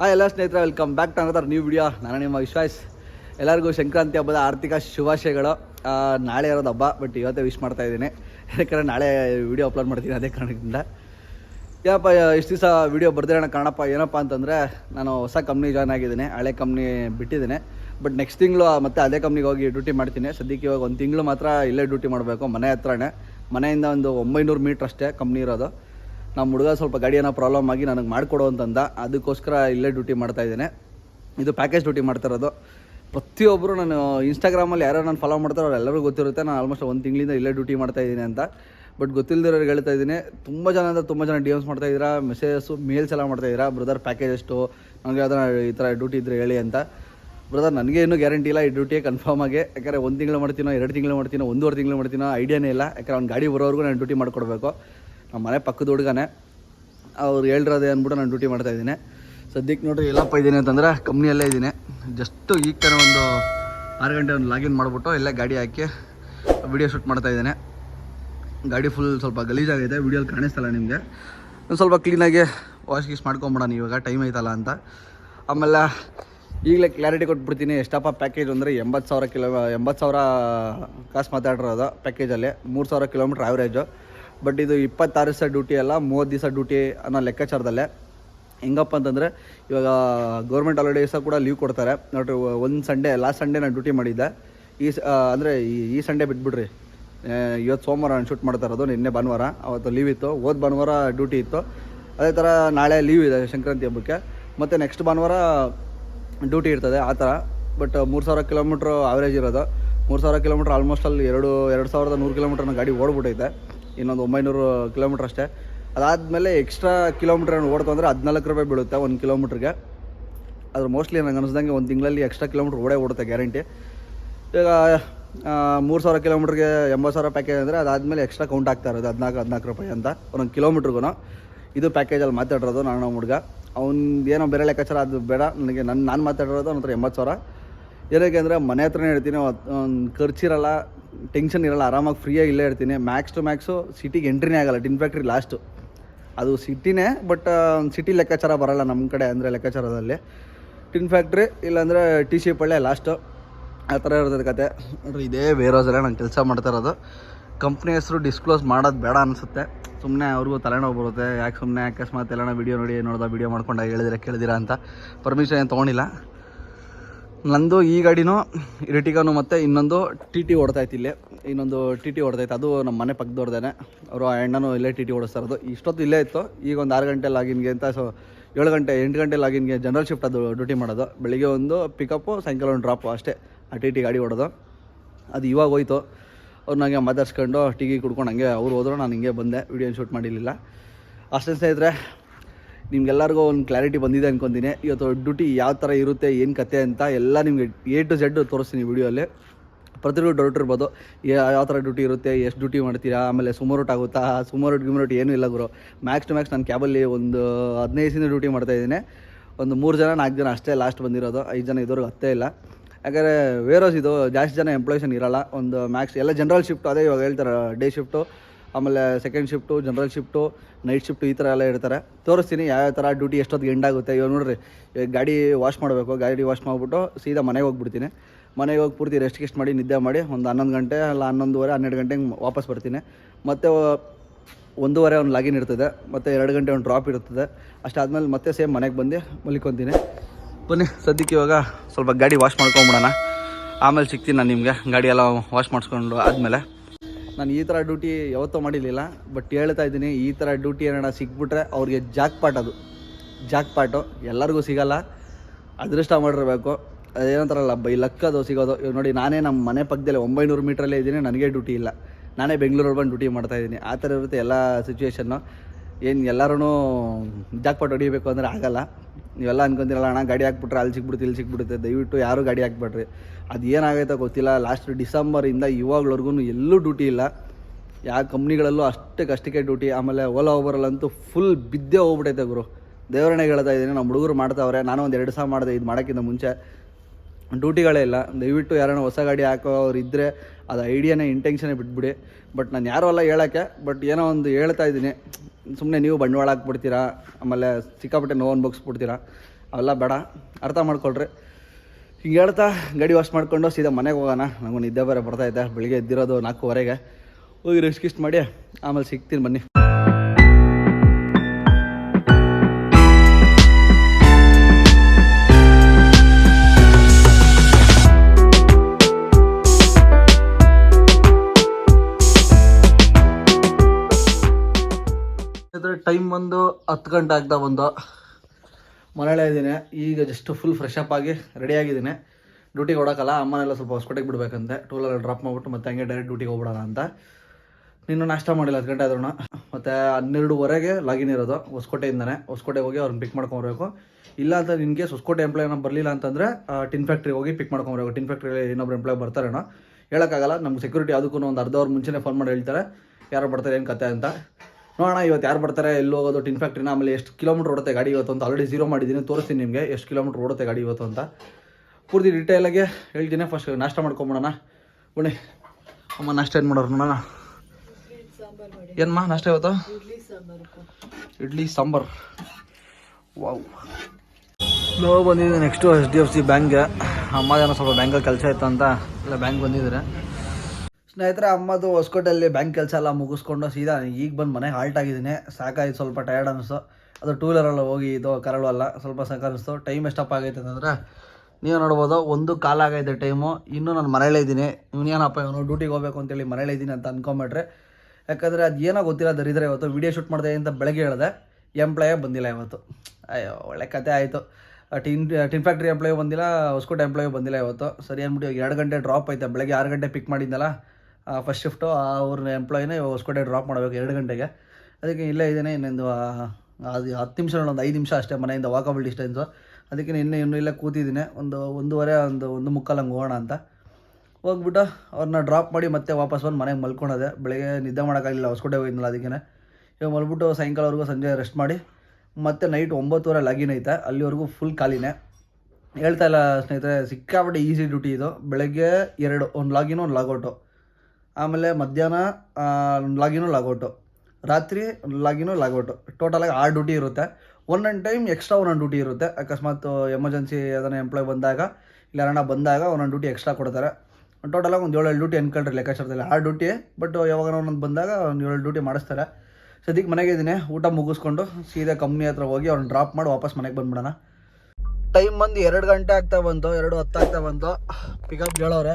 Hi ಎಲ್ಲ ಸ್ನೇಹಿತರೆ welcome back to another new video ನಾನು ನಿಮ್ಮ ವಿಶ್ವಾಸ್. ಎಲ್ಲರಿಗೂ ಸಂಕ್ರಾಂತಿ ಹಬ್ಬದ ಆರ್ಥಿಕ ಶುಭಾಶಯಗಳು. ನಾಳೆ ಇರೋದು ಹಬ್ಬ ಬಟ್ ಇವತ್ತೇ ವಿಶ್ ಮಾಡ್ತಾ ಇದ್ದೀನಿ. ಯಾಕಂದರೆ ನಾಳೆ ವಿಡಿಯೋ ಅಪ್ಲೋಡ್ ಮಾಡ್ತೀನಿ ಅದೇ ಕಾರಣದಿಂದ. ಏನಪ್ಪ ಇಷ್ಟು ದಿವಸ ವಿಡಿಯೋ ಬರ್ದಿರೋಣ ಕಾರಣಪ್ಪ, ಏನಪ್ಪ ಅಂತಂದರೆ, ನಾನು ಹೊಸ ಕಂಪ್ನಿ ಜಾಯ್ನ್ ಆಗಿದ್ದೀನಿ. ಹಳೆ ಕಂಪ್ನಿ ಬಿಟ್ಟಿದ್ದೀನಿ. ಬಟ್ ನೆಕ್ಸ್ಟ್ ತಿಂಗಳು, ಮತ್ತೆ ಅದೇ ಕಂಪ್ನಿಗೆ ಹೋಗಿ ಡ್ಯೂಟಿ ಮಾಡ್ತೀನಿ. ಸದ್ಯಕ್ಕೆ ಇವಾಗ ಒಂದು ತಿಂಗಳು ಮಾತ್ರ ಇಲ್ಲೇ ಡ್ಯೂಟಿ ಮಾಡಬೇಕು, ಮನೆ ಹತ್ರನೇ. ಮನೆಯಿಂದ ಒಂದು ಒಂಬೈನೂರು ಮೀಟ್ರ್ ಅಷ್ಟೇ ಕಂಪ್ನಿ ಇರೋದು. ನಮ್ಮ ಹುಡುಗ ಸ್ವಲ್ಪ ಗಾಡಿ ಏನೋ ಪ್ರಾಬ್ಲಮ್ ಆಗಿ ನನಗೆ ಮಾಡಿಕೊಡು ಅಂತಂದ. ಅದಕ್ಕೋಸ್ಕರ ಇಲ್ಲೇ ಡ್ಯೂಟಿ ಮಾಡ್ತಾ ಇದ್ದೇನೆ. ಇದು ಪ್ಯಾಕೇಜ್ ಡ್ಯೂಟಿ ಮಾಡ್ತಿರೋದು ಪ್ರತಿಯೊಬ್ಬರು ನಾನು ಇನ್ಸ್ಟಾಗ್ರಾಮಲ್ಲಿ ಯಾರು ನಾನು ಫಾಲೋ ಮಾಡ್ತಾರೋ ಅವ್ರೆಲ್ಲರಿಗೂ ಗೊತ್ತಿರುತ್ತೆ. ನಾನು ಆಲ್ಮೋಸ್ಟ್ ಒಂದು ತಿಂಗಳಿಂದ ಇಲ್ಲೇ ಡ್ಯೂಟಿ ಮಾಡ್ತಾ ಇದ್ದೀನಿ ಅಂತ. ಬಟ್ ಗೊತ್ತಿಲ್ಲದಿರೋರಿಗೆ ಹೇಳ್ತಾ ಇದ್ದೀನಿ. ತುಂಬ ಜನ ಅಂದರೆ ತುಂಬ ಜನ ಡಿ ಎಮ್ಸ್ ಮಾಡ್ತಾ ಇದ್ದೀರಾ? ಮೆಸೇಜಸ್ಸು ಮೇಲ್ಸ್ ಎಲ್ಲ ಮಾಡ್ತಾ ಇದ್ದೀರಾ? ಬ್ರದರ್ ಪ್ಯಾಕೇಜ್ ಎಷ್ಟು? ನನಗೆ ಯಾವ್ದಾರ ಈ ಥರ ಡ್ಯೂಟಿ ಇದ್ದರೆ ಹೇಳಿ ಅಂತ. ಬ್ರದರ್ ನನಗೆ ಏನು ಗ್ಯಾರಂಟಿ ಇಲ್ಲ ಈ ಡ್ಯೂಟಿಯೇ ಕನ್ಫರ್ಮ್ ಆಗಿ. ಯಾಕಂದರೆ ಒಂದು ತಿಂಗಳು ಮಾಡ್ತೀನೋ, ಎರಡು ತಿಂಗಳು ಮಾಡ್ತೀನೋ, ಒಂದೂವರೆ ತಿಂಗಳು ಮಾಡ್ತೀನೋ ಐಡಿಯಾನೇ ಇಲ್ಲ. ಯಾಕಂದ್ರೆ ಅವ್ನು ಗಾಡಿ ಬರೋವರೆಗೂ ನಾನು ಡ್ಯೂಟಿ ಮಾಡಿಕೊಡ್ಬೇಕು. ನಮ್ಮ ಮನೆ ಪಕ್ಕದ ಹುಡುಗನೇ. ಅವ್ರು ಹೇಳಿರೋದೆ ಅಂದ್ಬಿಟ್ಟು ನಾನು ಡ್ಯೂಟಿ ಮಾಡ್ತಾ ಇದ್ದೀನಿ. ಸದ್ಯಕ್ಕೆ ನೋಡ್ರಿ ಎಲ್ಲಪ್ಪ ಇದ್ದೀನಿ ಅಂತಂದರೆ ಕಂಪ್ನಿಯಲ್ಲೇ ಇದ್ದೀನಿ. ಜಸ್ಟು ಈಗ ತಾನೇ ಒಂದು ಆರು ಗಂಟೆ ಒಂದು ಲಾಗಿನ್ ಮಾಡಿಬಿಟ್ಟು ಎಲ್ಲ ಗಾಡಿ ಹಾಕಿ ವಿಡಿಯೋ ಶೂಟ್ ಮಾಡ್ತಾ ಇದ್ದೀನಿ. ಗಾಡಿ ಫುಲ್ ಸ್ವಲ್ಪ ಗಲೀಜಾಗಿದೆ ವಿಡಿಯೋಲಿ ಕಾಣಿಸ್ತಲ್ಲ ನಿಮಗೆ. ಒಂದು ಸ್ವಲ್ಪ ಕ್ಲೀನಾಗಿ ವಾಶ್ ಗೀಸ್ ಮಾಡ್ಕೊಂಬಿಡೋಣ ಇವಾಗ ಟೈಮ್ ಐತಲ್ಲ ಅಂತ. ಆಮೇಲೆ ಈಗಲೇ ಕ್ಲಾರಿಟಿ ಕೊಟ್ಬಿಡ್ತೀನಿ, ಎಷ್ಟಪ್ಪ ಪ್ಯಾಕೇಜ್ ಅಂದರೆ ಎಂಬತ್ತು ಸಾವಿರ ಕಿಲೋ, ಎಂಬತ್ತು ಸಾವಿರ ಕಾಸು ಮಾತಾಡಿರೋದು ಪ್ಯಾಕೇಜಲ್ಲಿ ಮೂರು ಸಾವಿರ ಕಿಲೋಮೀಟ್ರ್ ಆವ್ರೇಜು ಬಟ್ ಇದು ಇಪ್ಪತ್ತಾರು ದಿವಸ ಡ್ಯೂಟಿ ಅಲ್ಲ, ಮೂವತ್ತು ದಿವಸ ಡ್ಯೂಟಿ ಅನ್ನೋ ಲೆಕ್ಕಾಚಾರದಲ್ಲೇ. ಹೆಂಗಪ್ಪ ಅಂತಂದರೆ, ಇವಾಗ ಗೌರ್ಮೆಂಟ್ ಹಾಲಿಡೇಸ ಕೂಡ ಲೀವ್ ಕೊಡ್ತಾರೆ. ನೋಡ್ರಿ ಒಂದು ಸಂಡೇ ಲಾಸ್ಟ್ ಸಂಡೇ ನಾನು ಡ್ಯೂಟಿ ಮಾಡಿದ್ದೆ. ಈ ಅಂದರೆ ಈ ಸಂಡೇ ಬಿಟ್ಬಿಡ್ರಿ. ಇವತ್ತು ಸೋಮವಾರ ನಾನು ಶೂಟ್ ಮಾಡ್ತಾ ಇರೋದು, ನಿನ್ನೆ ಭಾನುವಾರ. ಅವತ್ತು ಲೀವ್ ಇತ್ತು. ಹೋದ ಭಾನುವಾರ ಡ್ಯೂಟಿ ಇತ್ತು. ಅದೇ ಥರ ನಾಳೆ ಲೀವ್ ಇದೆ ಸಂಕ್ರಾಂತಿ ಹಬ್ಬಕ್ಕೆ. ಮತ್ತು ನೆಕ್ಸ್ಟ್ ಭಾನುವಾರ ಡ್ಯೂಟಿ ಇರ್ತದೆ, ಆ ಥರ ಬಟ್ ಮೂರು ಸಾವಿರ ಕಿಲೋಮೀಟ್ರ್ ಆವ್ರೇಜ್ ಇರೋದು. ಮೂರು ಸಾವಿರ ಕಿಲೋಮೀಟ್ರ್ ಆಲ್ಮೋಸ್ಟ್ ಅಲ್ಲಿ ಎರಡು ಎರಡು ಸಾವಿರದ ನೂರು ಕಿಲೋಮೀಟ್ರ್ನ ಗಾಡಿ ಓಡ್ಬಿಟ್ಟೈತೆ. ಇನ್ನೊಂದು ಒಂಬೈನೂರು ಕಿಲೋಮೀಟ್ರ್ ಅಷ್ಟೇ. ಅದಾದಮೇಲೆ ಎಕ್ಸ್ಟ್ರಾ ಕಿಲೋಮೀಟ್ರ್ ಓಡ್ತು ಅಂದರೆ ಹದಿನಾಲ್ಕು ರೂಪಾಯಿ ಬೀಳುತ್ತೆ ಒಂದು ಕಿಲೋಮೀಟ್ರಿಗೆ ಅದ್ರ ಮೋಸ್ಟ್ಲಿ ನನಗೆ ಅನಿಸ್ದಂಗೆ ಒಂದು ತಿಂಗಳಲ್ಲಿ ಎಕ್ಸ್ಟ್ರಾ ಕಿಲೋಮೀಟ್ರ್ ಓಡೇ ಓಡುತ್ತೆ ಗ್ಯಾರಂಟಿ ಈಗ ಮೂರು ಸಾವಿರ ಕಿಲೋಮೀಟ್ರಿಗೆ ಎಂಬತ್ತು ಸಾವಿರ ಪ್ಯಾಕೇಜ್ ಅಂದರೆ ಅದಾದಮೇಲೆ ಎಕ್ಸ್ಟ್ರಾ ಕೌಂಟ್ ಆಗ್ತಾ ಇರೋದು ಹದಿನಾಲ್ಕು ಹದಿನಾಲ್ಕು ರೂಪಾಯಿ ಅಂತ. ಒಂದೊಂದು ಕಿಲೋಮೀಟ್ರಿಗೂ ಇದು ಪ್ಯಾಕೇಜಲ್ಲಿ ಮಾತಾಡಿರೋದು ನಾನು ಹುಡುಗ. ಅವ್ನು ಏನೋ ಬೇರೆ ಲೆಕ್ಕಾಚಾರ, ಅದು ಬೇಡ. ನನಗೆ ನನ್ನ ನಾನು ಮಾತಾಡಿರೋದು ನನ್ನ ಹತ್ರ ಎಂಬತ್ತು ಸಾವಿರ. ಏನಕ್ಕೆ ಅಂದರೆ ಮನೆ ಹತ್ರನೇ ಹೇಳ್ತೀನಿ ಒಂದು ಖರ್ಚಿರಲ್ಲ. ಟೆನ್ಷನ್ ಇರಲ್ಲ, ಆರಾಮಾಗಿ ಫ್ರೀಯಾಗಿ ಇಲ್ಲೇ ಇರ್ತೀನಿ. ಮ್ಯಾಕ್ಸ್ ಟು ಮ್ಯಾಕ್ಸು ಸಿಟಿಗೆ ಎಂಟ್ರಿನೇ ಆಗಲ್ಲ, ಟಿನ್ ಫ್ಯಾಕ್ಟ್ರಿ ಲಾಸ್ಟು ಅದು ಸಿಟಿನೇ ಬಟ್ ಸಿಟಿ ಲೆಕ್ಕಾಚಾರ ಬರಲ್ಲ ನಮ್ಮ ಕಡೆ ಅಂದರೆ ಲೆಕ್ಕಾಚಾರದಲ್ಲಿ. ಟಿನ್ ಫ್ಯಾಕ್ಟ್ರಿ ಇಲ್ಲಾಂದರೆ ಟಿ ಸಿ ಪಳ್ಳೆ ಲಾಸ್ಟು ಆ ಥರ ಇರ್ತದೆ ಕತೆ. ನೋಡ್ರಿ ಇದೇ ವೇರೋಸಲ್ಲೇ ನಾನು ಕೆಲಸ ಮಾಡ್ತಾ ಇರೋದು. ಕಂಪ್ನಿ ಹೆಸರು ಡಿಸ್ಕ್ಲೋಸ್ ಮಾಡೋದು ಬೇಡ ಅನಿಸುತ್ತೆ. ಸುಮ್ಮನೆ ಅವ್ರಿಗೂ ತಲೆನೋವು ಬರುತ್ತೆ. ಯಾಕೆ ಸುಮ್ಮನೆ ಅಕಸ್ಮಾತ್ ಎಲ್ಲ ವೀಡಿಯೋ ನೋಡಿ ನೋಡ್ದ ವೀಡಿಯೋ ಮಾಡ್ಕೊಂಡಾಗ ಹೇಳಿದಿರ, ಕೇಳಿದಿರ ಅಂತ. ಪರ್ಮಿಷನ್ ಏನು ತೊಗೊಂಡಿಲ್ಲ. ನಂದು ಈ ಗಾಡಿನೂ, ಇರಿಟಿಗಾನು ಮತ್ತು ಇನ್ನೊಂದು ಟಿ ಟಿ ಓಡ್ತಾಯ್ತು ಇಲ್ಲಿ. ಇನ್ನೊಂದು ಟಿ ಟಿ ಓಡ್ತಾಯ್ತು ಅದು ನಮ್ಮ ಮನೆ ಪಕ್ಕದವ್ರದೇ ಅವರು ಆ ಅಣ್ಣನೂ ಇಲ್ಲೇ ಟಿ ಟಿ ಓಡಿಸ್ತಾ ಇರೋದು. ಇಷ್ಟೊತ್ತು ಇಲ್ಲೇ ಇತ್ತು. ಈಗ ಒಂದು ಆರು ಗಂಟೆ ಲಾಗಿನ್ಗೆ ಅಂತ ಸೊ, ಏಳು ಗಂಟೆ, ಎಂಟು ಗಂಟೆ ಲಾಗಿನ್ಗೆ ಜನರಲ್ ಶಿಫ್ಟ್ ಅದು ಡ್ಯೂಟಿ ಮಾಡೋದು. ಬೆಳಿಗ್ಗೆ ಒಂದು ಪಿಕಪ್ಪು ಸಾಯಂಕಾಲ ಒಂದು ಡ್ರಾಪು ಅಷ್ಟೇ ಆ ಟಿ ಟಿ ಗಾಡಿ ಓಡೋದು. ಅದು ಇವಾಗ ಹೋಯ್ತು. ಅವ್ರು ನನಗೆ ಮಾತಾಡ್ಸ್ಕೊಂಡು ಟಿ ಗಿ ಕುಡ್ಕೊಂಡು ಹಂಗೆ ಅವ್ರು ಹೋದ್ರು. ನಾನು ಹಿಂಗೆ ಬಂದೆ. ವೀಡಿಯೋ ಶೂಟ್ ಮಾಡಿರಲಿಲ್ಲ. ಅಷ್ಟೇ ಸ್ನೇಹಿತರೆ ನಿಮ್ಗೆಲ್ಲರಿಗೂ ಒಂದು ಕ್ಲಾರಿಟಿ ಬಂದಿದೆ ಅನ್ಕೊಂತೀನಿ. ಇವತ್ತು ಡ್ಯೂಟಿ ಯಾವ ಥರ ಇರುತ್ತೆ, ಏನು ಕತೆ ಅಂತ ಎಲ್ಲ ನಿಮಗೆ ಎ ಟು ಝೆಡ್ ತೋರಿಸ್ತೀನಿ ವಿಡಿಯೋಲ್ಲಿ. ಪ್ರತಿಯೊಂದು ಡೌಟ್ ಇರ್ಬೋದು. ಯಾವ ಥರ ಡ್ಯೂಟಿ ಇರುತ್ತೆ, ಎಷ್ಟು ಡ್ಯೂಟಿ ಮಾಡ್ತೀರಾ, ಆಮೇಲೆ ಸುಮೋರೋಟ್ ಆಗುತ್ತಾ ಸುಮೋರೋಟ್ ಗಿಮರೋಟ್ ಏನೂ ಇಲ್ಲ ಗುರು. ಮ್ಯಾಕ್ಸ್ ಟು ಮ್ಯಾಕ್ಸ್ ನಾನು ಕ್ಯಾಬಲ್ಲಿ ಒಂದು ಹದಿನೈದು ದಿನ ಡ್ಯೂಟಿ ಮಾಡ್ತಾಯಿದ್ದೀನಿ ಒಂದು ಮೂರು ಜನ, ನಾಲ್ಕು ಜನ ಅಷ್ಟೇ ಲಾಸ್ಟ್ ಬಂದಿರೋದು. ಐದು ಜನ ಇದ್ದವ್ರಿಗೆ ಹತ್ತೇ ಇಲ್ಲ. ಯಾಕಂದರೆ ವೇರೋಸ್ ಇದು ಜಾಸ್ತಿ ಜನ ಎಂಪ್ಲಾಯ್ಸನ್ ಇರಲ್ಲ. ಒಂದು ಮ್ಯಾಕ್ಸ್ ಎಲ್ಲ ಜನರಲ್ ಶಿಫ್ಟ್ ಅದೇ ಇವಾಗ ಹೇಳ್ತಾರೆ ಡೇ ಶಿಫ್ಟು ಆಮೇಲೆ second shift general shift night shift ಈ ಥರ ಎಲ್ಲ ಇರ್ತಾರೆ. ತೋರಿಸ್ತೀನಿ ಯಾವ ಥರ ಡ್ಯೂಟಿ ಎಷ್ಟೊತ್ತಿಗೆ ಎಂಡ್ ಆಗುತ್ತೆ. ಇವಾಗ ನೋಡ್ರಿ ಗಾಡಿ ವಾಶ್ ಮಾಡಬೇಕು, ಗಾಡಿ ವಾಶ್ ಮಾಡಿಬಿಟ್ಟು ಸೀದಾ ಮನೆಗೆ ಹೋಗ್ಬಿಡ್ತೀನಿ. ಮನೆಗೆ ಹೋಗಿ ಪೂರ್ತಿ ರೆಸ್ಟ್ ಗಿಸ್ಟ್ ಮಾಡಿ, ನಿದ್ದೆ ಮಾಡಿ ಒಂದು ಹನ್ನೊಂದು ಗಂಟೆ ಅಲ್ಲ ಹನ್ನೊಂದುವರೆ, ಹನ್ನೆರಡು ಗಂಟೆಗೆ ವಾಪಸ್ ಬರ್ತೀನಿ. ಮತ್ತು ಒಂದೂವರೆ ಒಂದು ಲಾಗಿನ್ ಇರ್ತದೆ. ಮತ್ತು ಎರಡು ಗಂಟೆ ಒಂದು ಡ್ರಾಪ್ ಇರ್ತದೆ. ಅಷ್ಟಾದಮೇಲೆ ಮತ್ತೆ ಸೇಮ್ ಮನೆಗೆ ಬಂದು ಮಲಿಕೊತೀನಿ. ಬನ್ನಿ, ಸದ್ಯಕ್ಕೆ ಇವಾಗ ಸ್ವಲ್ಪ ಗಾಡಿ ವಾಶ್ ಮಾಡ್ಕೊಂಬಿಡೋಣ. ಆಮೇಲೆ ಸಿಗ್ತೀನಿ ನಾನು ನಿಮಗೆ. ಗಾಡಿ ಎಲ್ಲ ವಾಶ್ ಮಾಡಿಸ್ಕೊಂಡು ಆದಮೇಲೆ. ನಾನು ಈ ಥರ ಡ್ಯೂಟಿ ಯಾವತ್ತೂ ಮಾಡಿರಲಿಲ್ಲ ಬಟ್ ಹೇಳ್ತಾ ಇದ್ದೀನಿ, ಈ ಥರ ಡ್ಯೂಟಿ ಏನಾರ ಸಿಕ್ಬಿಟ್ರೆ ಅವ್ರಿಗೆ ಜಾಕ್ ಪಾಟ್ ಅದು. ಜಾಕ್ ಪಾಟು ಎಲ್ಲರಿಗೂ ಸಿಗಲ್ಲ, ಅದೃಷ್ಟ ಮಾಡಿರ್ಬೇಕು. ಅದೇನಂತಾರಲ್ಲ ಬೈ ಲಕ್ ಅದು ಸಿಗೋದು. ಇವಾಗ ನೋಡಿ, ನಾನೇ ನಮ್ಮ ಮನೆ ಪಕ್ಕದಲ್ಲಿ ಒಂಬೈನೂರು ಮೀಟ್ರಲ್ಲೇ ಇದ್ದೀನಿ, ನನಗೆ ಡ್ಯೂಟಿ ಇಲ್ಲ. ನಾನೇ ಬೆಂಗಳೂರಲ್ಲಿ ಬಂದು ಡ್ಯೂಟಿ ಮಾಡ್ತಾ ಇದ್ದೀನಿ. ಆ ಥರ ಇರುತ್ತೆ ಎಲ್ಲ ಸಿಚುವೇಶನ್ನು ಏನು ಎಲ್ಲರೂ ಜಾಕ್ಪಾಟ್ ಹೊಡಿಬೇಕು ಅಂದರೆ ಆಗಲ್ಲ. ನೀವೆಲ್ಲ ಅನ್ಕೊಂತೀರಲ್ಲ, ಅಣ್ಣ, ಗಾಡಿ ಹಾಕ್ಬಿಟ್ರೆ ಅಲ್ಲಿ ಸಿಕ್ಬಿಡುತ್ತೆ, ಇಲ್ಲಿ ಸಿಕ್ಬಿಡುತ್ತೆ. ದಯವಿಟ್ಟು ಯಾರು ಗಾಡಿ ಹಾಕ್ಬೇಡ್ರಿ. ಅದು ಏನಾಗೈತೋ ಗೊತ್ತಿಲ್ಲ. ಲಾಸ್ಟ್ ಡಿಸೆಂಬರಿಂದ ಇವಾಗ್ವರೆಗೂ ಎಲ್ಲೂ ಡ್ಯೂಟಿ ಇಲ್ಲ. ಯಾವ ಕಂಪ್ನಿಗಳಲ್ಲೂ ಅಷ್ಟಕ್ಕೆ ಅಷ್ಟಕ್ಕೆ ಡ್ಯೂಟಿ. ಆಮೇಲೆ ಓಲಾ ಓಬರಲ್ಲಂತೂ ಫುಲ್ ಬಿದ್ದೇ ಹೋಗ್ಬಿಟೈತೆ ಗುರು. ದೇವರಣೆ ಹೇಳ್ತಾ ಇದ್ದೀನಿ. ನಮ್ಮ ಹುಡುಗರು ಮಾಡ್ತಾವ್ರೆ. ನಾನು ಒಂದು ಎರಡು ಸಾವಿರ ಮಾಡಿದೆ, ಇದು ಮಾಡೋಕ್ಕಿಂತ ಮುಂಚೆ. ಡ್ಯೂಟಿಗಳೇ ಇಲ್ಲ. ದಯವಿಟ್ಟು ಯಾರನ್ನ ಹೊಸ ಗಾಡಿ ಹಾಕೋರು ಇದ್ದರೆ ಅದು ಐಡಿಯಾನೇ ಇಂಟೆನ್ಷನೇ ಬಿಟ್ಬಿಡಿ. ಬಟ್ ನಾನು ಯಾರೂ ಅಲ್ಲ ಹೇಳೋಕ್ಕೆ ಬಟ್ ಏನೋ ಒಂದು ಹೇಳ್ತಾ ಇದ್ದೀನಿ. ಸುಮ್ಮನೆ ನೀವು ಬಂಡವಾಳ ಹಾಕ್ಬಿಡ್ತೀರಾ? ಆಮೇಲೆ ಸಿಕ್ಕಾಪಟ್ಟೆ ನೋವು ಬಿಡ್ತೀರಾ ಅವೆಲ್ಲ ಬೇಡ. ಅರ್ಥ ಮಾಡ್ಕೊಳ್ರಿ. ಹಿಂಗೆ ಹೇಳ್ತಾ ಗಾಡಿ ವಾಶ್ ಮಾಡ್ಕೊಂಡು ಸೀದಾ ಮನೆಗೆ ಹೋಗೋಣ. ನನಗೂ ನಿದ್ದೆ ಬೇರೆ ಬರ್ತಾಯಿದ್ದೆ ಬೆಳಿಗ್ಗೆ ಎದ್ದಿರೋದು ನಾಲ್ಕೂವರೆಗೆ. ಹೋಗಿ ರಿಸ್ಕ್ ಗಿಸ್ಟ್ ಮಾಡಿ, ಆಮೇಲೆ ಸಿಗ್ತೀನಿ ಬನ್ನಿ. ಟೈಮ್ ಬಂದು ಹತ್ತು ಗಂಟೆ ಆಗ್ತಾ ಬಂದು ಮನೆಯಲ್ಲೇ ಇದ್ದೀನಿ. ಈಗ ಜಸ್ಟ್ ಫುಲ್ ಫ್ರೆಶ್ ಅಪ್ ಆಗಿ ರೆಡಿ ಆಗಿದ್ದೀನಿ. ಡ್ಯೂಟಿಗೆ ಹೊಡೋಕ್ಕಲ್ಲ ಅಮ್ಮನೆಲ್ಲ ಸ್ವಲ್ಪ ಹೊಸಕೋಟೆಗೆ ಬಿಡಬೇಕಂತೆ. ಟೂಲಲ್ಲಿ ಡ್ರಾಪ್ ಮಾಡ್ಬಿಟ್ಟು ಮತ್ತೆ ಹಂಗೆ ಡೈರೆಕ್ಟ್ ಡ್ಯೂಟಿಗೆ ಹೋಗ್ಬಿಡೋಣ ಅಂತ. ನೀನು ನಾಷ್ಟ ಮಾಡಿಲ್ಲ ಹತ್ತು ಗಂಟೆ ಆದ್ರೂ ಮತ್ತು ಹನ್ನೆರಡುವರೆಗೆ ಲಾಗಿನ್ ಇರೋದು. ಹೊಸಕೋಟೆಯಿಂದನೇ. ಹೊಸಕೋಟೆ ಹೋಗಿ ಅವ್ರನ್ನ ಪಿಕ್ ಮಾಡ್ಕೊಂಬರ್ಬೇಕು ಇಲ್ಲ ಅಂತ ಇನ್ ಕೇಸ್ ಹೊಸಕೋಟೆ ಎಂಪ್ಲಾಯ್ ಏನೋ ಬರಲಿಲ್ಲ ಅಂತಂದರೆ ಟಿನ್ ಫ್ಯಾಕ್ಟ್ರಿಗೆ ಹೋಗಿ ಪಿಕ್ ಮಾಡ್ಕೊಂಬರ್ಬೇಕು ಟಿನ್ ಫ್ಯಾಕ್ಟ್ರಿಯಲ್ಲಿ ಇನ್ನೊಬ್ರು ಎಂಪ್ಲಾಯ್ ಬರ್ತಾರೇನೋ ಹೇಳೋಕ್ಕಾಗಲ್ಲ. ನಮ್ಮ ಸೆಕ್ಯೂರಿಟಿ ಅದಕ್ಕೂ ಒಂದು ಅರ್ಧ ಅವ್ರ ಮುಂಚೆನೇ ಫೋನ್ ಮಾಡಿ ಹೇಳ್ತಾರೆ. ಯಾರು ಬರ್ತಾರೆ, ಏನು ಕತೆ ಅಂತ. ನೋಡೋಣ ಇವತ್ತು ಯಾರು ಬರ್ತಾರೆ, ಎಲ್ಲಿ ಹೋಗೋದು, ಟಿನ್ ಫ್ಯಾಕ್ಟ್ರಿನ ಆಮೇಲೆ ಎಷ್ಟು ಕಿಲೋಮೀಟ್ರ್ ಓಡುತ್ತೆ ಗಾಡಿ ಇವತ್ತು ಅಂತ ಆಲ್ರೆಡಿ ಜೀರೋ ಮಾಡಿದ್ದೀನಿ, ತೋರಿಸ್ತೀನಿ ನಿಮಗೆ ಎಷ್ಟು ಕಿಲೋಮೀಟ್ರ್ ಓಡುತ್ತೆ ಗಾಡಿ ಇವತ್ತು ಅಂತ. ಪೂರ್ತಿ ಡಿಟೇಲಾಗೆ ಹೇಳ್ತೀನಿ ಫಸ್ಟ್ ನಾಷ್ಟ ಮಾಡ್ಕೊಂಬಿಡೋಣ. ಬನ್ನಿ, ಅಮ್ಮ ನಾಷ್ಟ ಏನು ಮಾಡೋರು ನೋಡೋಣ. ಏನಮ್ಮ ನಾಷ್ಟ ಇವತ್ತು? ಇಡ್ಲಿ ಸಾಂಬಾರು. ವಾವ್. ನಾವು ಬಂದಿದ್ದೆ next H D F C ಬ್ಯಾಂಕ್ಗೆ ಅಮ್ಮ ಏನೋ ಸ್ವಲ್ಪ ಬ್ಯಾಂಕಲ್ಲಿ ಕೆಲಸ ಇತ್ತು ಅಂತ, ಇಲ್ಲ ಬ್ಯಾಂಕ್ ಬಂದಿದ್ದಾರೆ. ಸ್ನೇಹಿತರೆ, ಅಮ್ಮದು ಹೊಸ್ಕೋಟೆಯಲ್ಲಿ ಬ್ಯಾಂಕ್ ಕೆಲಸ ಎಲ್ಲ ಮುಗಿಸ್ಕೊಂಡು ಸೀದಾ ಈಗ ಬಂದು ಮನೆಗೆ ಹಾಲ್ಟ್ ಆಗಿದ್ದೀನಿ. ಸಾಕಾಯ್ತು, ಸ್ವಲ್ಪ ಟಯರ್ಡ್ ಅನಿಸ್ತು. ಅದು ಟೂ ವೀಲರಲ್ಲಿ ಹೋಗಿ ಇದು ಕರಳು ಅಲ್ಲ, ಸ್ವಲ್ಪ ಸಾಕು ಅನಿಸ್ತು. ಟೈಮ್ ಎಷ್ಟಪ್ಪ ಆಗೈತೆ ಅಂತಂದರೆ, ನೀವು ನೋಡ್ಬೋದು, ಒಂದು ಕಾಲ ಆಗೈತೆ ಟೈಮು ಇನ್ನೂ ನಾನು ಮನೇಲೇ ಇದ್ದೀನಿ. ಇವನೇನಪ್ಪ ಇವನು ಡ್ಯೂಟಿಗೆ ಹೋಗ್ಬೇಕು ಅಂತೇಳಿ ಮನೇಲೇ ಇದ್ದೀನಿ ಅಂತ ಅಂದ್ಕೊಂಬಿಟ್ರೆ ಯಾಕಂದರೆ ಅದು ಏನೋ ಗೊತ್ತಿಲ್ಲ ದರಿದ್ರೆ ಇವತ್ತು. ವಿಡಿಯೋ ಶೂಟ್ ಮಾಡಿದೆ ಅಂತ ಬೆಳಗ್ಗೆ ಹೇಳಿದೆ. ಎಂಪ್ಲಾಯೇ ಬಂದಿಲ್ಲ ಇವತ್ತು. ಅಯ್ಯೋ, ಒಳ್ಳೆ ಕತೆ ಆಯಿತು. ಟಿನ್ ಟಿನ್ ಫ್ಯಾಕ್ಟ್ರಿ ಎಂಪ್ಲಾಯ್ ಬಂದಿಲ್ಲ, ಹೊಸ್ಕೋಟೆ ಎಂಪ್ಲಾಯ್ ಬಂದಿಲ್ಲ ಇವತ್ತು. ಸರಿ ಅಂದ್ಬಿಟ್ಟು ಎರಡು ಗಂಟೆ ಡ್ರಾಪ್ ಐತೆ. ಬೆಳಗ್ಗೆ ಆರು ಗಂಟೆ ಪಿಕ್ ಮಾಡಿದ್ದಲ್ಲ ಫಸ್ಟ್ ಶಿಫ್ಟು ಅವ್ರ ಎಂಪ್ಲಾಯಿನೇ ಹೊಸ್ಕೋಟೆ ಡ್ರಾಪ್ ಮಾಡಬೇಕು ಎರಡು ಗಂಟೆಗೆ. ಅದಕ್ಕೆ ಇಲ್ಲೇ ಇದ್ದೇನೆ ಇನ್ನೊಂದು ಅದು ಹತ್ತು ನಿಮಿಷ ಒಂದು ಐದು ನಿಮಿಷ ಅಷ್ಟೇ ಮನೆಯಿಂದ ವಾಕಬಲ್ ಡಿಸ್ಟೆನ್ಸು ಅದಕ್ಕೆ ಇನ್ನೂ ಇನ್ನೂ ಇಲ್ಲೇ ಕೂತಿದ್ದೀನಿ, ಒಂದು ಒಂದೂವರೆ, ಒಂದು ಒಂದು ಮುಕ್ಕಾಲು ಹಂಗೆ ಹೋಗೋಣ ಅಂತ. ಹೋಗ್ಬಿಟ್ಟು ಅವ್ರನ್ನ ಡ್ರಾಪ್ ಮಾಡಿ ಮತ್ತೆ ವಾಪಸ್ ಬಂದು ಮನೆಗೆ ಮಲ್ಕೊಳೋದೆ. ಬೆಳಗ್ಗೆ ನಿದ್ದೆ ಮಾಡೋಕ್ಕಾಗಲಿಲ್ಲ, ಹೊಸಕೋಟೆ ಹೋಗಿದ್ನಲ್ಲ ಅದಕ್ಕೆ ಇವಾಗ ಮಲ್ಬಿಟ್ಟು ಸಾಯಂಕಾಲವರೆಗೂ ಸಂಜೆ ರೆಸ್ಟ್ ಮಾಡಿ, ಮತ್ತೆ ನೈಟ್ ಒಂಬತ್ತುವರೆ ಲಾಗಿನ್ ಐತೆ. ಅಲ್ಲಿವರೆಗೂ ಫುಲ್ ಖಾಲಿನೇ. ಹೇಳ್ತಾ ಇಲ್ಲ ಸ್ನೇಹಿತರೆ, ಸಿಕ್ಕಾಪಟ್ಟೆ ಈಸಿ ಡ್ಯೂಟಿ ಇದು. ಬೆಳಗ್ಗೆ ಎರಡು, ಒಂದು ಲಾಗಿನ್ ಒಂದು ಲಾಗೌಟು ಆಮೇಲೆ ಮಧ್ಯಾಹ್ನ ಲಾಗಿನು ಲಾಗೌಟು ರಾತ್ರಿ ಲಾಗಿನು ಲಾಗೌಟು ಟೋಟಲಾಗಿ ಆರು ಡ್ಯೂಟಿ ಇರುತ್ತೆ. ಒನ್ ಒಂದೊಂದು ಟೈಮ್ ಎಕ್ಸ್ಟ್ರಾ ಒಂದೊಂದು ಡ್ಯೂಟಿ ಇರುತ್ತೆ. ಅಕಸ್ಮಾತ್ ಎಮರ್ಜೆನ್ಸಿ ಅದನ್ನು ಎಂಪ್ಲಾಯ್ ಬಂದಾಗ, ಇಲ್ಲ ಯಾರನ್ನ ಬಂದಾಗ ಒಂದೊಂದು ಡ್ಯೂಟಿ ಎಕ್ಸ್ಟ್ರಾ ಕೊಡ್ತಾರೆ. ಟೋಟಲಾಗಿ ಒಂದು ಏಳು ಡ್ಯೂಟಿ ಅನ್ಕೊಳ್ರಿ ಲೆಕ್ಕಾಚಾರದಲ್ಲಿ. ಆರು ಡ್ಯೂಟಿ ಬಟ್ ಯಾವಾಗ ಒಂದೊಂದು ಬಂದಾಗ ಒಂದು ಏಳು ಡ್ಯೂಟಿ ಮಾಡಿಸ್ತಾರೆ. ಸದ್ಯಕ್ಕೆ ಮನೆಗೆ ಇದ್ದೀನಿ. ಊಟ ಮುಗಿಸ್ಕೊಂಡು ಸೀದಾ ಕಂಪ್ನಿ ಹತ್ರ ಹೋಗಿ ಅವ್ರನ್ನ ಡ್ರಾಪ್ ಮಾಡಿ ವಾಪಸ್ ಮನೆಗೆ ಬಂದ್ಬಿಡೋಣ. ಟೈಮ್ ಬಂದು ಎರಡು ಗಂಟೆ ಆಗ್ತಾ ಬಂತು. ಎರಡು ಹತ್ತು ಆಗ್ತಾ ಬಂತು. ಪಿಕಪ್ ಹೇಳೋರೆ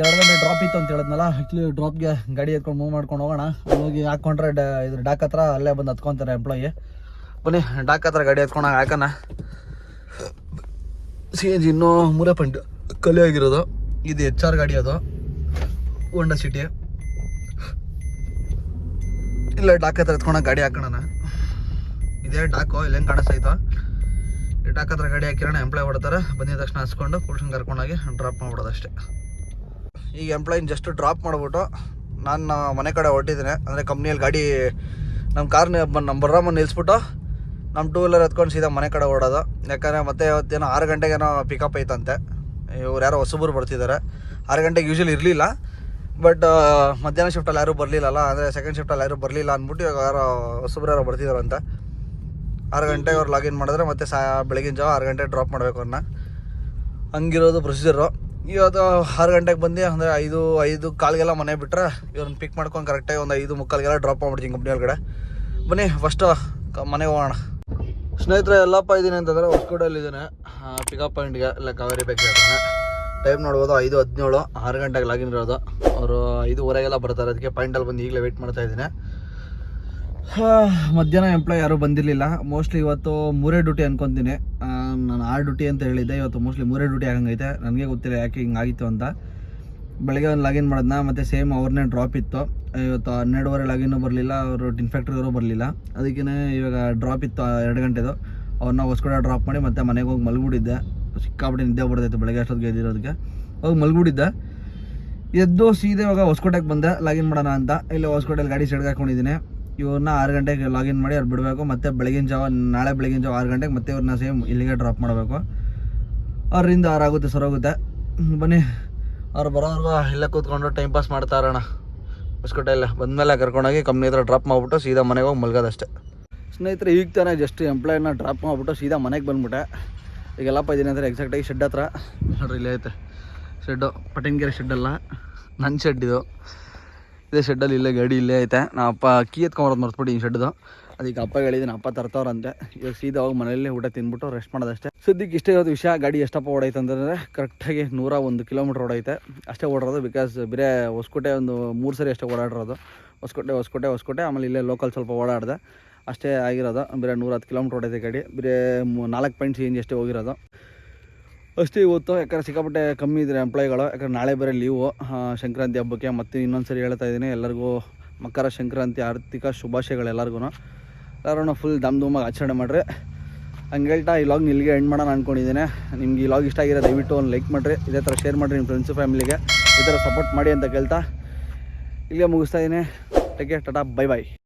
ಎರಡು ಗಂಟೆ ಡ್ರಾಪ್ ಇತ್ತು ಅಂತ ಹೇಳಿದ್ನಲ್ಲ ಆ್ಯಕ್ಚುಲಿ ಡ್ರಾಪ್ಗೆ ಗಾಡಿ ಎತ್ಕೊಂಡು ಮೂವ್ ಮಾಡ್ಕೊಂಡು ಹೋಗೋಣ. ಹೋಗಿ ಹಾಕ್ಕೊಂಡ್ರೆ ಡ ಇದ್ರ ಡಾಕ್ ಹತ್ರ ಅಲ್ಲೇ ಬಂದು ಹತ್ಕೊತಾರೆ ಎಂಪ್ಲಾಯಿ ಬನ್ನಿ, ಡಾಕ್ ಹತ್ರ ಗಾಡಿ ಎತ್ಕೊಂಡಾಗ ಹಾಕೋಣ. ಸಿ ಎನ್ ಜಿ ಇನ್ನೂ ಮೂರೇ ಪಾಯಿಂಟ್ ಕಲೆ ಆಗಿರೋದು. ಇದು ಎಚ್ ಆರ್ ಗಾಡಿ ಅದು. ಹೋಂಡಾ ಸಿಟಿ ಇಲ್ಲ, ಡಾಕ್ ಹತ್ರ ಎತ್ಕೊಂಡಾಗ ಗಾಡಿ ಹಾಕೋಣ ಇದೇ ಡಾಕು, ಇಲ್ಲ ಹೆಂಗೆ ಕಾಣಿಸ್ತೈತೋ ಡಾಕ್ ಹತ್ರ ಗಾಡಿ ಹಾಕಿರೋಣ ಎಂಪ್ಲಾಯ್ ಹೊಡ್ತಾರೆ. ಬಂದಿದ ತಕ್ಷಣ ಹಚ್ಕೊಂಡು ಕೂಡ ಕರ್ಕೊಂಡೋಗಿ ಡ್ರಾಪ್ ಮಾಡ್ಬಿಡೋದು ಅಷ್ಟೇ. ಈಗ ಎಂಪ್ಲಾಯಿನ ಜಸ್ಟ್ ಡ್ರಾಪ್ ಮಾಡಿಬಿಟ್ಟು ನಾನು ಮನೆ ಕಡೆ ಹೊರಟಿದ್ದೀನಿ. ಅಂದರೆ ಕಂಪ್ನಿಯಲ್ಲಿ ಗಾಡಿ ನಮ್ಮ ಕಾರ್ನ ನಮ್ಮ ಬರ್ರಮ್ಮ ನಿಲ್ಲಿಸ್ಬಿಟ್ಟು ನಮ್ಮ ಟೂ ವೀಲರ್ ಎತ್ಕೊಂಡು ಸೀದಾ ಮನೆ ಕಡೆ ಓಡೋದು. ಯಾಕಂದರೆ ಮತ್ತೆ ಇವತ್ತೇನೋ ಆರು ಗಂಟೆಗೇನೋ ಪಿಕಪ್ ಐತಂತೆ. ಇವ್ರು ಯಾರೋ ಹೊಸಬರು ಬರ್ತಿದ್ದಾರೆ. ಆರು ಗಂಟೆಗೆ ಯೂಶಲಿ ಇರಲಿಲ್ಲ. ಬಟ್ ಮಧ್ಯಾಹ್ನ ಶಿಫ್ಟಲ್ಲಿ ಯಾರೂ ಬರಲಿಲ್ಲಲ್ಲ. ಅಂದರೆ ಸೆಕೆಂಡ್ ಶಿಫ್ಟಲ್ಲಿ ಯಾರೂ ಬರಲಿಲ್ಲ ಅಂದ್ಬಿಟ್ಟು ಇವಾಗ ಯಾರೋ ಹೊಸಬ್ರು ಯಾರೋ ಬರ್ತಿದಾರಂತೆ. ಆರು ಗಂಟೆಗೆ ಅವ್ರು ಲಾಗಿನ್ ಮಾಡಿದ್ರೆ ಮತ್ತೆ ಸಾ, ಬೆಳಗಿನ ಜಾವ ಆರು ಗಂಟೆಗೆ ಡ್ರಾಪ್ ಮಾಡಬೇಕು ಅವ್ರನ್ನ ಹಂಗಿರೋದು ಪ್ರೊಸೀಜರು ಇವತ್ತು ಆರು ಗಂಟೆಗೆ ಬಂದು ಅಂದರೆ ಐದು ಐದು ಕಾಲಿಗೆಲ್ಲ ಮನೆ ಬಿಟ್ಟರೆ ಇವ್ರನ್ನ ಪಿಕ್ ಮಾಡ್ಕೊಂಡು ಕರೆಕ್ಟಾಗಿ ಒಂದು ಐದು ಮುಕ್ಕಾಲಿಗೆಲ್ಲ ಡ್ರಾಪ್ ಮಾಡ್ಬಿಡ್ತೀನಿ ಕಂಪ್ನಿ ಒಳಗಡೆ. ಬನ್ನಿ ಫಸ್ಟು ಮನೆಗೆ ಹೋಗೋಣ. ಸ್ನೇಹಿತರೆ, ಎಲ್ಲಪ್ಪ ಇದ್ದೀನಿ ಅಂತಂದರೆ ಹೊಸಕೋಟೆಯಲ್ಲಿದ್ದೀನಿ. ಪಿಕಪ್ ಪಾಯಿಂಟ್ಗೆ ಇಲ್ಲ ಕಾವೇರಿ ಬೇಕ್ರಿ ಟೈಮ್ ನೋಡ್ಬೋದು ಐದು ಹದಿನೇಳು, ಆರು ಗಂಟೆಗೆ ಲಾಗಿನ್ ಇರೋದು. ಅವರು ಐದುವರೆಗೆಲ್ಲ ಬರ್ತಾರೆ, ಅದಕ್ಕೆ ಪಾಯಿಂಟಲ್ಲಿ ಬಂದು ಈಗಲೇ ವೆಯ್ಟ್ ಮಾಡ್ತಾ ಇದ್ದೀನಿ. ಮಧ್ಯಾಹ್ನ ಎಂಪ್ಲಾಯ್ ಯಾರೂ ಬಂದಿರಲಿಲ್ಲ. ಮೋಸ್ಟ್ಲಿ ಇವತ್ತು ಮೂರೇ ಡ್ಯೂಟಿ ಅನ್ಕೊತೀನಿ. ನಾನು ಆರು ಡ್ಯೂಟಿ ಅಂತ ಹೇಳಿದ್ದೆ. ಇವತ್ತು ಮೋಸ್ಟ್ಲಿ ಮೂರೇ ಡ್ಯೂಟಿ ಆಗಂಗೈತೆ. ನನಗೆ ಗೊತ್ತಿಲ್ಲ ಯಾಕೆ ಹಿಂಗಾಗಿತ್ತು ಅಂತ. ಬೆಳಗ್ಗೆ ಒಂದು ಲಾಗಿನ್ ಮಾಡಿದ್ನ, ಮತ್ತು ಸೇಮ್ ಅವ್ರನ್ನೇ ಡ್ರಾಪ್ ಇತ್ತು. ಇವತ್ತು ಹನ್ನೆರಡುವರೆ ಲಾಗಿನ್ನು ಬರಲಿಲ್ಲ, ಅವರು ಟಿನ್ ಫ್ಯಾಕ್ಟ್ರಿದವರು ಬರಲಿಲ್ಲ. ಅದಕ್ಕೇ ಇವಾಗ ಡ್ರಾಪ್ ಇತ್ತು ಎರಡು ಗಂಟೆದು. ಅವ್ರನ್ನ ಹೊಸ್ಕಡೆ ಡ್ರಾಪ್ ಮಾಡಿ ಮತ್ತೆ ಮನೆಗೆ ಹೋಗಿ ಮಲ್ಗೂಡಿದ್ದೆ ಸಿಕ್ಕಾಬಿಟ್ಟು ನಿದ್ದೆ ಬರ್ತೈತೆ ಬೆಳಗ್ಗೆ ಅಷ್ಟೊತ್ತಿಗೆ ಎದ್ದಿರೋದಕ್ಕೆ ಹೋಗಿ ಮಲ್ಗೂಡಿದ್ದೆ ಎದ್ದು ಸೀದಾ ಇವಾಗ ಹೊಸ್ಕೋಟೆಗೆ ಬಂದೆ. ಲಾಗಿನ್ ಮಾಡೋಣ ಅಂತ. ಇಲ್ಲಿ ಹೊಸ್ಕೋಟೆಯಲ್ಲಿ ಗಾಡಿ ಸೆಡ್ಗೆ ಹಾಕೊಂಡಿದ್ದೀನಿ ಇವ್ರನ್ನ ಆರು ಗಂಟೆಗೆ ಲಾಗಿನ್ ಮಾಡಿ ಅವ್ರು ಬಿಡಬೇಕು. ಮತ್ತೆ ಬೆಳಗಿನ ಜಾವ, ನಾಳೆ ಬೆಳಗಿನ ಜಾವ ಆರು ಗಂಟೆಗೆ ಮತ್ತೆ ಇವ್ರನ್ನ ಸೇಮ್ ಇಲ್ಲಿಗೆ ಡ್ರಾಪ್ ಮಾಡಬೇಕು. ಅವರಿಂದ ಆರಾಗುತ್ತೆ ಸರೋಗುತ್ತೆ ಬನ್ನಿ. ಅವ್ರು ಬರೋರ್ಗು ಇಲ್ಲೇ ಕೂತ್ಕೊಂಡು ಟೈಮ್ ಪಾಸ್ ಮಾಡ್ತಾ ಇರೋಣ. ಹೊಸಕೋಟೆಯಲ್ಲ ಬಂದಮೇಲೆ ಕರ್ಕೊಂಡೋಗಿ ಕಂಪ್ನಿ ಹತ್ರ ಡ್ರಾಪ್ ಮಾಡಿಬಿಟ್ಟು ಸೀದಾ ಮನೆಗೆ ಹೋಗಿ ಮಲ್ಗೋದಷ್ಟೇ. ಸ್ನೇಹಿತರೆ, ಈಗ ತಾನೇ ಜಸ್ಟ್ ಎಂಪ್ಲಾಯ್ನ ಡ್ರಾಪ್ ಮಾಡಿಬಿಟ್ಟು ಸೀದಾ ಮನೆಗೆ ಬಂದ್ಬಿಟ್ಟೆ. ಈಗ ಎಲ್ಲಪ್ಪ ಇದ್ದೀನಿ ಅಂದರೆ ಎಕ್ಸಾಕ್ಟಾಗಿ ಶೆಡ್ ಹತ್ರ. ನೋಡ್ರಿ, ಇಲ್ಲೇ ಐತೆ. ಶೆಡ್ಡು ಪಟಿನ್ಗೆರೆ ಶೆಡ್ಡಲ್ಲ ನನ್ನ ಶೆಡ್ ಇದು. ಇದೇ ಶೆಡ್ಡಲ್ಲಿ ಇಲ್ಲೇ ಗಾಡಿ ಇಲ್ಲೇ ಐತೆ. ನಾ ಅಪ್ಪ ಅಕ್ಕಿ ಎತ್ಕೊಂಬರೋದು ಮರ್ತ್ಬಿಟ್ಟು ಶೆಡ್ದು ಅದಕ್ಕೆ ಅಪ್ಪ ಹೇಳಿದ್ದೀನಿ ಅಪ್ಪ ತರ್ತಾವ್ರಂತೆ. ಇವಾಗ ಸೀದಾ ಹೋಗಿ ಮನೆಯಲ್ಲೇ ಊಟ ತಿಂದ್ಬಿಟ್ಟು ರೆಸ್ಟ್ ಮಾಡೋದಷ್ಟೇ. ಸದ್ಯಕ್ಕೆ ಇಷ್ಟೇ ಇರೋದು ವಿಷಯ, ಗಾಡಿ ಎಷ್ಟಪ್ಪ ಓಡೈತೆ ಅಂತಂದರೆ ಕರೆಕ್ಟಾಗಿ ನೂರ ಒಂದು ಕಿಲೋಮೀಟ್ರ್ ಓಡೈತೆ ಅಷ್ಟೇ ಓಡಿರೋದು ಬಿಕಾಸ್ ಬೇರೆ ಹೊಸಕೋಟೆ ಒಂದು ಮೂರು ಸರಿ ಅಷ್ಟೇ ಓಡಾಡಿರೋದು. ಹೊಸಕೋಟೆ ಹೊಸಕೋಟೆ ಹೊಸಕೋಟೆ, ಆಮೇಲೆ ಇಲ್ಲೇ ಲೋಕಲ್ ಸ್ವಲ್ಪ ಓಡಾಡಿದೆ. ಅಷ್ಟೇ ಆಗಿರೋದು. ಬೇರೆ ನೂರ ಹತ್ತು ಕಿಲೋಮೀಟ್ರ್ ಓಡೈತೆ ಗಾಡಿ. ಬೇರೆ ನಾಲ್ಕು ಪಾಯಿಂಟ್ ಸಿ ಅಷ್ಟೇ ಹೋಗಿರೋದು. ಅಷ್ಟೇ ಇವತ್ತು, ಯಾಕಂದ್ರೆ ಸಿಕ್ಕಾಪಟ್ಟೆ ಕಮ್ಮಿ ಇದ್ದಾರೆ ಎಂಪ್ಲಾಯ್ಗಳು ಯಾಕಂದ್ರೆ ನಾಳೆ ಬೇರೆ ಲೀವು ಸಂಕ್ರಾಂತಿ ಹಬ್ಬಕ್ಕೆ ಮತ್ತೆ ಇನ್ನೊಂದು ಸರಿ ಹೇಳ್ತಾ ಇದ್ದೀನಿ, ಎಲ್ಲರಿಗೂ ಮಕರ ಸಂಕ್ರಾಂತಿ ಆರ್ಥಿಕ ಶುಭಾಶಯಗಳು ಎಲ್ಲರಿಗೂ. ಎಲ್ಲರೂ ಫುಲ್ ಧಮ್ ಧೂಮಾಗಿ ಆಚರಣೆ ಮಾಡಿರಿ. ಹಂಗೆ ಹೇಳ್ತಾ ಈ ಲಾಗ್ ಇಲ್ಲಿಗೆ ಎಂಡ್ ಮಾಡೋಣ ಅಂದ್ಕೊಂಡಿದ್ದೀನಿ ನಿಮ್ಗೆ ಈ ಲಾಗ್ ಇಷ್ಟ ಆಗಿರೋ ದಯವಿಟ್ಟು ಒಂದು ಲೈಕ್ ಮಾಡಿರಿ. ಇದೇ ಥರ ಶೇರ್ ಮಾಡಿರಿ ನಿಮ್ಮ ಫ್ರೆಂಡ್ಸು ಫ್ಯಾಮಿಲಿಗೆ ಈ ಥರ ಸಪೋರ್ಟ್ ಮಾಡಿ ಅಂತ ಕೇಳ್ತಾ ಇಲ್ಲಿಗೆ ಮುಗಿಸ್ತಾ ಇದ್ದೀನಿ. ಟೇಕ್ ಟಾಟಾ ಬೈ ಬಾಯ್